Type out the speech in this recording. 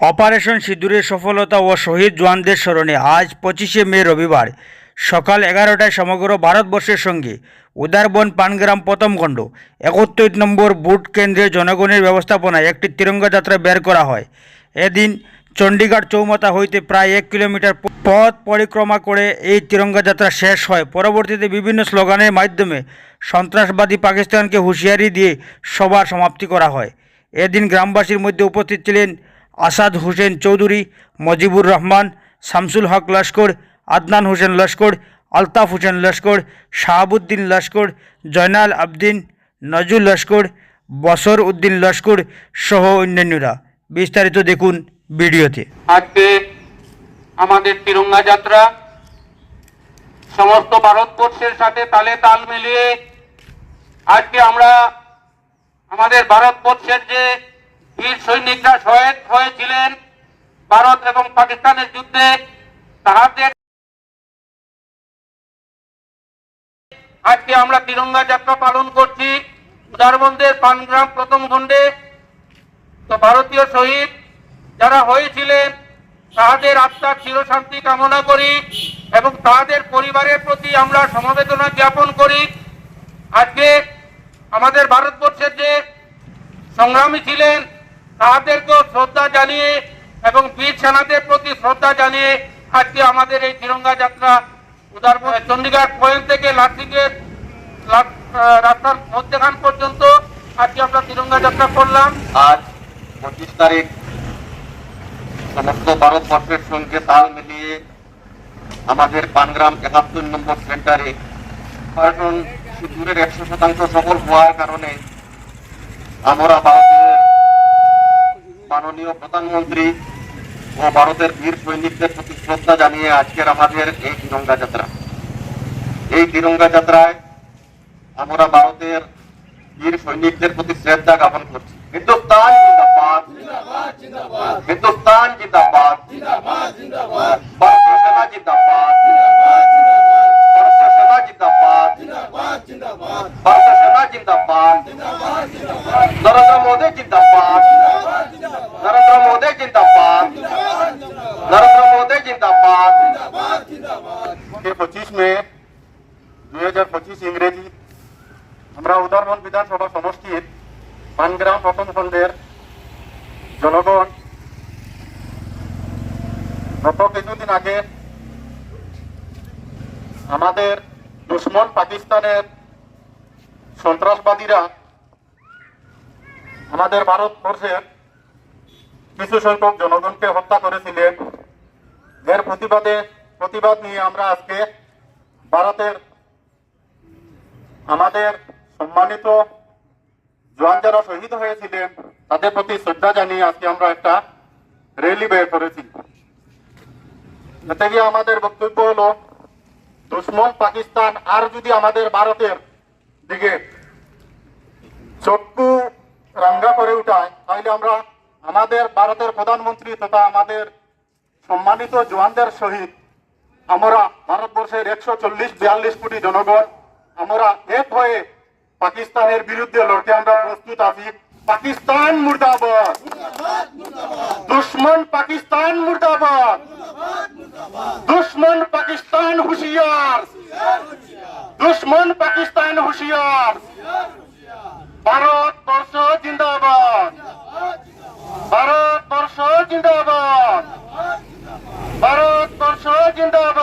Operation সিঁদুরের সফলতা ও শহীদ জওয়ানদের স্মরণে আজ পঁচিশে মে রবিবার সকাল এগারোটায় সমগ্র ভারতবর্ষের সঙ্গে উদারবন পানগ্রাম প্রথমখণ্ড একত্রিশ নম্বর বুট কেন্দ্রে জনগণের ব্যবস্থাপনায় একটি তিরঙ্গা যাত্রা বের করা হয়। এদিন চণ্ডীগড় চৌমাথা হইতে প্রায় এক কিলোমিটার পথ পরিক্রমা করে এই তিরঙ্গা যাত্রা শেষ হয়। পরবর্তীতে বিভিন্ন স্লোগানের মাধ্যমে সন্ত্রাসবাদী পাকিস্তানকে হুঁশিয়ারি দিয়ে সভার সমাপ্তি করা হয়। এদিন গ্রামবাসীর মধ্যে উপস্থিত ছিলেন আসাদ হোসেন চৌধুরী, মজিবুর রহমান, শামসুল হক লস্কর, আদনান হোসেন লস্কর, আলতাফ হোসেন লস্কর, শাহাবুদ্দিন লস্কর, জয়নাল আবদিন, নজরুল লস্কর, বসর উদ্দিন লস্কর সহ অন্যান্যরা। বিস্তারিত দেখুন ভিডিওতে। আজকে আমাদের তিরঙ্গা যাত্রা সমস্ত ভারতবর্ষের সাথে তালে তাল মিলিয়ে আজকে আমরা আমাদের ভারতবর্ষের যে বীর সৈনিকরা শহীদ হয়েছিলেন। ভারত এবং পাকিস্তানের যুদ্ধে তাহাদের আজকে আমরা তিরঙ্গা যাত্রা পালন করছি। উদারবন্দের পানগ্রাম প্রথম খণ্ডে। তো ভারতীয় শহীদ যারা হয়েছিলেন, তাহাদের আত্মার চিরশান্তি কামনা করি এবং তাদের পরিবারের প্রতি আমরা সমবেদনা জ্ঞাপন করি। আজকে আমাদের ভারতবর্ষের যে সংগ্রামী ছিলেন তাহাদেরকেও শ্রদ্ধা জানিয়ে এবং বীর সেনাদের প্রতি শ্রদ্ধা জানিয়ে আজকে আমাদের এই তিরঙ্গা যাত্রা উদার চণ্ডীগড় পয়েন্ট থেকে লাট্রিকের রাস্তার মধ্যেখান পর্যন্ত আজকে আমরা তিরঙ্গা যাত্রা করলাম। আজ পঁচিশ তারিখ, সমস্ত ভারতবর্ষের সঙ্গে তাল মিলিয়ে আমাদের পানগ্রাম একাত্তর নম্বর সেন্টারে কার্টুন সিঁদুরের একশো শতাংশ সফল হওয়ার কারণে আমরা ভারতের মাননীয় প্রধানমন্ত্রী ও ভারতের বীর সৈনিকদের প্রতি শ্রদ্ধা জানিয়ে আজকের আমাদের এই তিরঙ্গা যাত্রা। এই তিরঙ্গা যাত্রায় আমরা ভারতের বীর সৈনিকদের প্রতি শ্রদ্ধা জ্ঞাপন করছি। হিন্দুস্তান জিন্দাবাদ। হিন্দুস্তান সেনা জিন্দাবাদ। ভারতীয় সেনা জিন্দাবাদ। ভারতীয় জিন্দাবাদ। নরেন্দ্র মোদী জিন্দাবাদ নরেন্দ্র মোদী জিন্দাবাদ নরেন্দ্র মোদী জিন্দাবাদ পঁচিশ মে দুই হাজার পঁচিশ ইংরেজি আমরা উদারবন বিধানসভা সমষ্টির পানগ্রাম প্রথম খণ্ডের জনগণ গত কিছুদিন আগে আমাদের দুশ্মন পাকিস্তানের সন্ত্রাসবাদীরা আমাদের ভারতবর্ষের কিছু সংখ্যক জনগণকে হত্যা করেছিলেন। এর প্রতিবাদে প্রতিবাদ নিয়ে আমরা আজকে ভারতের আমাদের সম্মানিত জওয়ান যারা শহীদ হয়েছিলেন, তাদের প্রতি শ্রদ্ধা জানিয়ে আজকে আমরা একটা র্যালি বের করেছি। এতে গিয়ে আমাদের বক্তব্য হলো, দুশ্মন পাকিস্তান আর যদি আমাদের ভারতের দিকে চক্ষু রাঙ্গা করে উঠায়, তাহলে আমরা আমাদের ভারতের প্রধানমন্ত্রী তথা আমাদের সম্মানিত জওয়ানদের সহিত আমরা ভারতবর্ষের একশো চল্লিশ, বিয়াল্লিশ কোটি জনগণ, আমরা এক হয়ে পাকিস্তানের বিরুদ্ধে লড়তে আমরা প্রস্তুত আছি। পাকিস্তান মুর্দাবাদ। দুশ্মন পাকিস্তান মুর্দাবাদ। দুশ্মন পাকিস্তান হুশিয়ার। দুশ্মন পাকিস্তান হুশিয়ার। ভারতবর্ষ জিন্দাবাদ। ভারতবর্ষ জিন্দাবাদ। ভারতবর্ষ জিন্দাবাদ।